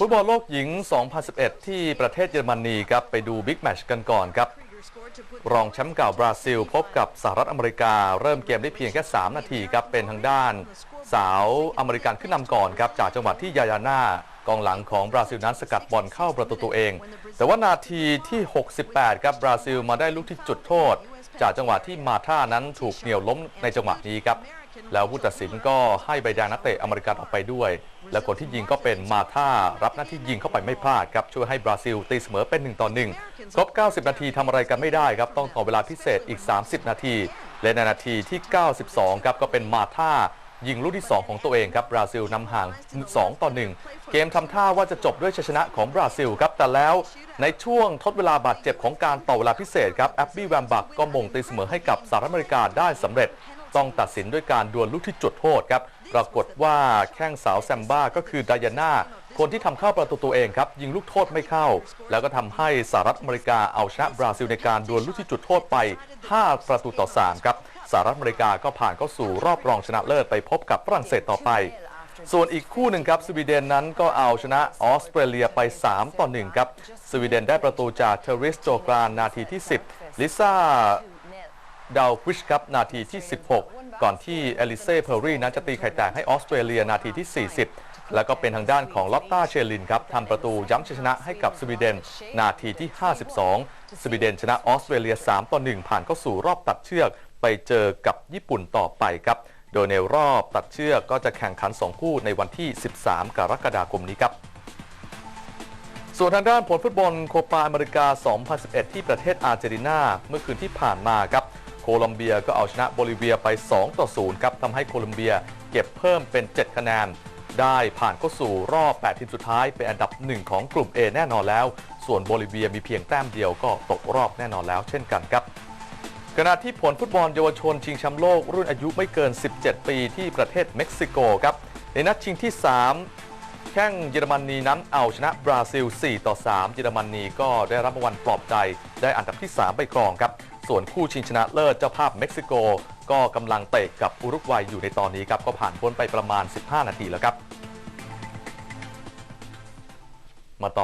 ฟุตบอลโลกหญิง 2011 ที่ประเทศเยอรมนีครับไปดูบิ๊กแมตช์กันก่อนครับ รองแชมป์เก่าบราซิล พบกับสหรัฐอเมริกา เริ่มเกมได้เพียงแค่ 3 นาทีครับ เป็นทางด้าน สาวอเมริกันขึ้นนำก่อนครับ จากจังหวะที่ยายาน่ากองหลังของบราซิลนั้นสกัดบอลเข้าประตูตัวเอง แต่ว่านาทีที่ 68 ครับบราซิลมาได้ลูกที่จุดโทษ จากจังหวะที่มาท่านั้นถูกเหนี่ยวล้มในจังหวะนี้ครับ แล้วผู้ตัดสินก็ให้ใบแดงนักเตะอเมริกันออกไปด้วย และคนที่ยิงก็เป็นมาท่ารับหน้าที่ยิงเข้าไปไม่พลาดครับ ช่วยให้บราซิลตีเสมอเป็น1ต่อ1ครบ 90 นาทีทำอะไรกันไม่ได้ครับ ต้องต่อเวลาพิเศษอีก 30 นาที และในนาทีที่ 92 ครับก็เป็นมาท่า ยิงลูกที่ 2 ของตัวเองครับบราซิลนำห่าง 2 ต่อ 1 เกมทำท่าว่าจะจบด้วยชัยชนะของบราซิลครับแต่แล้วในช่วงทดเวลาบาดเจ็บของการต่อเวลาพิเศษครับแอบบี้แวมบักก็มงตีเสมอให้กับสหรัฐอเมริกาได้สำเร็จ ต้องตัดสินด้วยการดวลลูกที่จุดโทษครับปรากฏว่าแข้งสาวแซมบ้าก็คือไดอาน่าคนที่ทำเข้าประตูตัวเองครับ ยิงลูกโทษไม่เข้า แล้วก็ทำให้สหรัฐอเมริกาเอาชนะบราซิลในการดวลลูกที่จุดโทษไป 5 ประตูต่อ 3 ครับ สหรัฐอเมริกาก็ผ่านเข้าสู่รอบรองชนะเลิศไปพบกับฝรั่งเศสต่อไป ส่วนอีกคู่หนึ่งครับสวีเดนนั้นก็เอาชนะออสเตรเลียไป 3 ต่อ 1 ครับ สวีเดนได้ประตูจากเทอริสโจกรานนาทีที่ 10 ลิซ่าดาวควิชครับนาทีที่ 16 ก่อนที่เอลิเซ่เพอร์รี่นั้นจะตีไข่แตกให้ออสเตรเลียนาทีที่ 40 แล้วก็เป็นทางด้านของลอตตาเชลินครับทำประตูย้ำชัยชนะให้กับสวีเดน นาทีที่ 52 สวีเดนชนะออสเตรเลีย 3 ต่อ 1 ผ่านเข้าสู่รอบตัดเชือก ไปเจอกับญี่ปุ่นต่อไปครับ โดยในรอบตัดเชือกก็จะแข่งขัน 2 คู่ในวันที่ 13 กรกฎาคมนี้ครับ ส่วนทางด้านผลฟุตบอลโคปาอเมริกา 2011 ที่ประเทศอาร์เจนตินาเมื่อคืนที่ผ่านมาครับ โคลอมเบียก็เอาชนะโบลิเวียไป 2 ต่อ 0 ครับทำให้โคลอมเบียเก็บเพิ่มเป็น 7 คะแนนได้ผ่านเข้าสู่รอบ 8 ทีมสุดท้ายเป็นอันดับ 1 ของกลุ่ม A แน่นอนแล้ว ส่วนโบลิเวียมีเพียงแต้มเดียวก็ตกรอบแน่นอนแล้วเช่นกันครับ ขณะที่ผลฟุตบอลเยาวชนชิงแชมป์โลกรุ่นอายุไม่เกิน 17 ปีที่ประเทศเม็กซิโกครับ ในนัดชิงที่ 3 แข่งเยอรมนีนั้นเอาชนะบราซิล 4 ต่อ 3 เยอรมนีก็ได้รับรางวัลปลอบใจ ได้อันดับที่ 3 ไปครองครับ ส่วนคู่ชิงชนะเลิศเจ้าภาพเม็กซิโก ก็กำลังเตะกับอุรุกวัยอยู่ในตอนนี้ครับ ก็ผ่านพ้นไปประมาณ 15 นาทีแล้วครับ มาต่อ